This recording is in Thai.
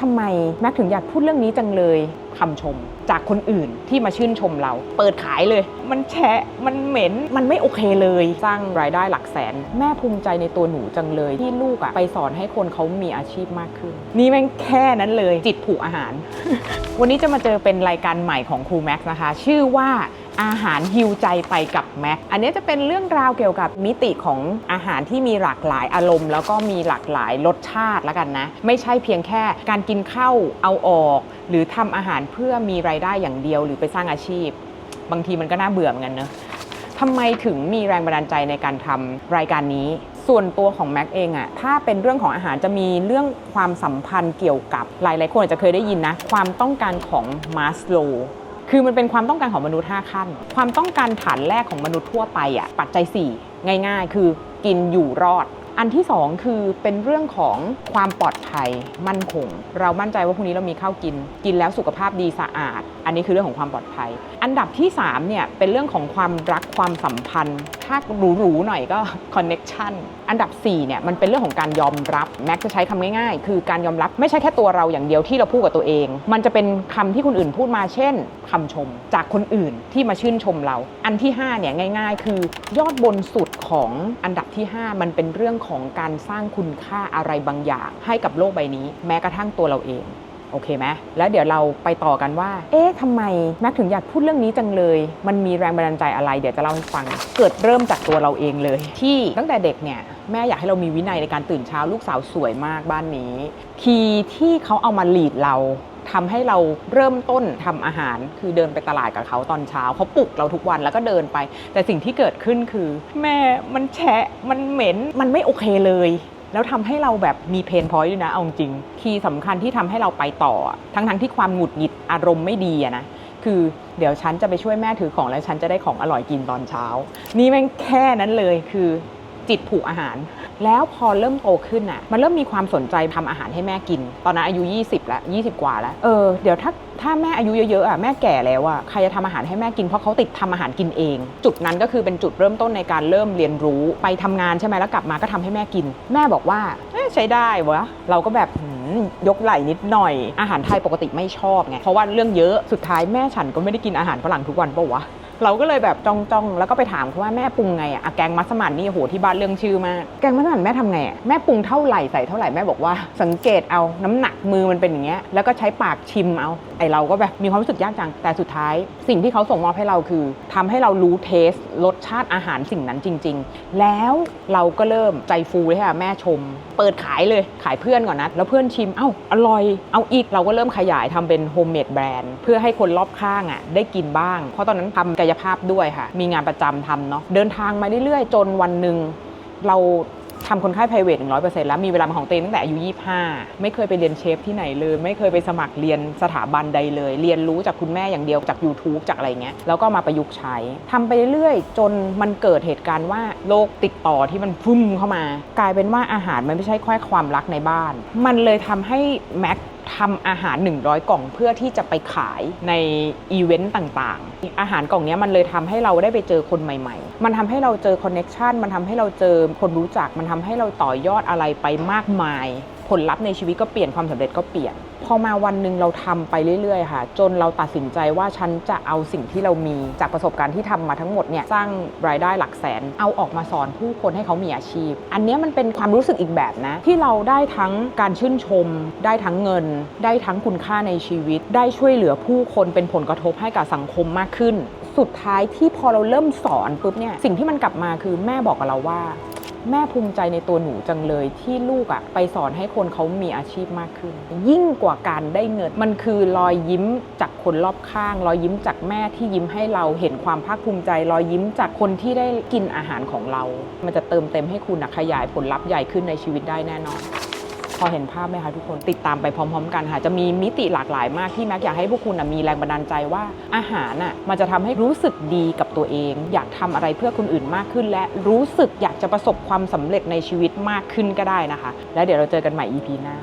ทำไมแม็กถึงอยากพูดเรื่องนี้จังเลยคำชมจากคนอื่นที่มาชื่นชมเรา เปิดขายเลย มันแฉะมันเหม็นมันไม่โอเคเลย สร้างรายได้หลักแสน แม่ภูมิใจในตัวหนูจังเลย ที่ลูกอะไปสอนให้คนเขามีอาชีพมากขึ้น นี่แม่งแค่นั้นเลย จิตผูกอาหาร วันนี้จะมาเจอเป็นรายการใหม่ของครูแม็กนะคะ ชื่อว่า อาหารฮิวใจไปกับแม็ก อันนี้จะเป็นเรื่องราวเกี่ยวกับมิติของอาหารที่มีหลากหลายอารมณ์ แล้วก็มีหลากหลายรสชาติแล้วกันนะ ไม่ใช่เพียงแค่การกินข้าวเอาออก หรือทำอาหารเพื่อมีรายได้อย่างเดียว หรือไปสร้างอาชีพ บางทีมันก็น่าเบื่อเหมือนกันเนอะทำไมถึงมีแรงบันดาลใจในการทำรายการนี้ ส่วนตัวของแม็กเองอะถ้าเป็นเรื่องของอาหารจะมีเรื่องความสัมพันธ์เกี่ยวกับหลายๆคนอาจจะเคยได้ยินนะ ความต้องการของมาสโล คือมันเป็นความต้องการของมนุษย์ 5 ขั้น ความต้องการฐานแรกของมนุษย์ทั่วไปอะปัจจัย 4 ง่าย ๆ คือกินอยู่รอด อันที่ 2 คือเป็นเรื่องของความปลอดภัยมั่นคง เรามั่นใจว่าพรุ่งนี้เรามีข้าวกิน กินแล้วสุขภาพดีสะอาด อันนี้คือเรื่องของความปลอดภัย อันดับที่3เนี่ยเป็นเรื่องของความรักความสัมพันธ์ ถ้าหรูๆหน่อยก็ connection อันดับ4เนี่ยมันเป็นเรื่องของการยอมรับแม็กจะใช้คำง่ายๆ คือการยอมรับไม่ใช่แค่ตัวเราอย่างเดียวที่เราพูดกับตัวเอง มันจะเป็นคำที่คนอื่นพูดมาเช่นคำชม จากคนอื่นที่มาชื่นชมเรา อันที่5เนี่ยง่าย ๆ คือยอดบนสุดของอันดับที่ 5 มันเป็นเรื่องของของการสร้างคุณค่าอะไรบางอย่าง ให้กับโลกใบนี้ แม้กระทั่งตัวเราเองโอเคไหมแล้วเดี๋ยวเราไปต่อกันว่า เอ๊ะทำไมแม็กถึงอยากพูดเรื่องนี้จังเลย มันมีแรงบันดาลใจอะไร เดี๋ยวจะเล่าให้ฟัง เกิดเริ่มจากตัวเราเองเลย ที่ตั้งแต่เด็กเนี่ย แม่อยากให้เรามีวินัยในการตื่นเช้าลูกสาวสวยมากบ้านนี้ คีย์ที่เขาเอามาลีดเรา ทำให้เราเริ่มต้นทำอาหาร คือเดินไปตลาดกับเขาตอนเช้าเขาปลุกเราทุกวันแล้วก็เดินไป แต่สิ่งที่เกิดขึ้นคือ แม่มันแฉะมันเหม็นมันไม่โอเคเลยแล้วทำให้เราแบบมีเพนพอยต์ด้วยนะเอาจริง คีย์สำคัญที่ทำให้เราไปต่อ ทั้งๆที่ความหงุดหงิดอารมณ์ไม่ดีอะนะ คือเดี๋ยวฉันจะไปช่วยแม่ถือของแล้วฉันจะได้ของอร่อยกินตอนเช้า นี่แม่งแค่นั้นเลยคือ จิตผูกอาหาร แล้วพอเริ่มโตขึ้นอะ มันเริ่มมีความสนใจทำอาหารให้แม่กิน ตอนนั้นอายุ 20 แล้ว 20 กว่าแล้ว เออ เดี๋ยวถ้าถ้าแม่อายุเยอะๆอะแม่แก่แล้วอะใครจะทำอาหารให้แม่กินเพราะเขาติดทำอาหารกินเอง จุดนั้นก็คือเป็นจุดเริ่มต้นในการเริ่มเรียนรู้ไปทำงานใช่ไหมแล้วกลับมาก็ทำให้แม่กิน แม่บอกว่าใช้ได้วะเราก็แบบยกไหล่นิดหน่อย อาหารไทยปกติไม่ชอบไงเพราะว่าเรื่องเยอะสุดท้ายแม่ฉันก็ไม่ได้กินอาหารฝรั่งทุกวันปะวะ เราก็เลยแบบจ้องจ้องๆแล้วก็ไปถามเขาว่าแม่ปรุงไงอะอะแกงมัสมั่นนี่โหที่บ้านเรื่องชื่อมากแกงมัสมั่นแม่ทำไงอะแม่ปรุงเท่าไหร่ใส่เท่าไหร่แม่บอกว่าสังเกตเอาน้ำหนักมือมันเป็นอย่างเงี้ยแล้วก็ใช้ปากชิมเอาไอเราก็แบบมีความรู้สึกยากจังแต่สุดท้าย สิ่งที่เขาส่งมอบให้เราคือทำให้เรารู้เทสรสชาติอาหารสิ่งนั้นจริง ๆ แล้วเราก็เริ่มใจฟูเลยค่ะแม่ชม เปิดขายเลยขายเพื่อนก่อนนะแล้วเพื่อนชิมเอ้าอร่อยเอาอีกเราก็เริ่มขยายทำเป็นโฮมเมดแบรนด์เพื่อให้คนรอบข้างอะได้กินบ้างเพราะตอนนั้นทำกายภาพด้วยค่ะ มีงานประจำทำเนาะเดินทางมาเรื่อยๆ จนวันหนึ่งเราทำคนไข้ private 100%แล้ว มีเวลาเป็นของตัวเองตั้งแต่อายุ 25 ไม่เคยไปเรียนเชฟที่ไหนเลย ไม่เคยไปสมัครเรียนสถาบันใดเลย เรียนรู้จากคุณแม่อย่างเดียวจาก YouTube จากอะไรเงี้ย แล้วก็มาประยุกต์ใช้ ทำไปเรื่อยๆ จนมันเกิดเหตุการณ์ว่าโรคติดต่อที่มันพุ่มเข้ามา กลายเป็นว่าอาหารมันไม่ใช่แค่ความรักในบ้าน มันเลยทำให้แม็ก ทำอาหาร 100 กล่องเพื่อที่จะไปขายในอีเวนต์ต่างๆ อาหารกล่องนี้มันเลยทำให้เราได้ไปเจอคนใหม่ๆ มันทำให้เราเจอคอนเน็ชันมันทำให้เราเจอคนรู้จัก มันทำให้เราต่อยอดอะไรไปมากมาย ผลลัพธ์ในชีวิตก็เปลี่ยนความสำเร็จก็เปลี่ยน พอมาวันหนึ่งเราทำไปเรื่อยๆค่ะ จนเราตัดสินใจว่าฉันจะเอาสิ่งที่เรามีจากประสบการณ์ที่ทำมาทั้งหมดเนี่ยสร้างรายได้หลักแสน เอาออกมาสอนผู้คนให้เขามีอาชีพ อันนี้มันเป็นความรู้สึกอีกแบบนะ ที่เราได้ทั้งการชื่นชม ได้ทั้งเงิน ได้ทั้งคุณค่าในชีวิต ได้ช่วยเหลือผู้คนเป็นผลกระทบให้กับสังคมมากขึ้น สุดท้ายที่พอเราเริ่มสอนปุ๊บเนี่ยสิ่งที่มันกลับมาคือแม่บอกกับเราว่า แม่ภูมิใจในตัวหนูจังเลยที่ลูกอะไปสอนให้คนเขามีอาชีพมากขึ้น ยิ่งกว่าการได้เงิน มันคือรอยยิ้มจากคนรอบข้าง รอยยิ้มจากแม่ที่ยิ้มให้เราเห็นความภาคภูมิใจ รอยยิ้มจากคนที่ได้กินอาหารของเรา มันจะเติมเต็มให้คุณอะขยายผลลัพธ์ใหญ่ขึ้นในชีวิตได้แน่นอน พอเห็นภาพไหมคะทุกคนติดตามไปพร้อม ๆ กันค่ะ จะมีมิติหลากหลายมากที่แม็กอยากให้พวกคุณนะมีแรงบันดาลใจว่าอาหารน่ะมันจะทำให้รู้สึกดีกับตัวเอง อยากทำอะไรเพื่อคนอื่นมากขึ้น และรู้สึกอยากจะประสบความสำเร็จในชีวิตมากขึ้นก็ได้นะคะ แล้วเดี๋ยวเราเจอกันใหม่ EP หน้า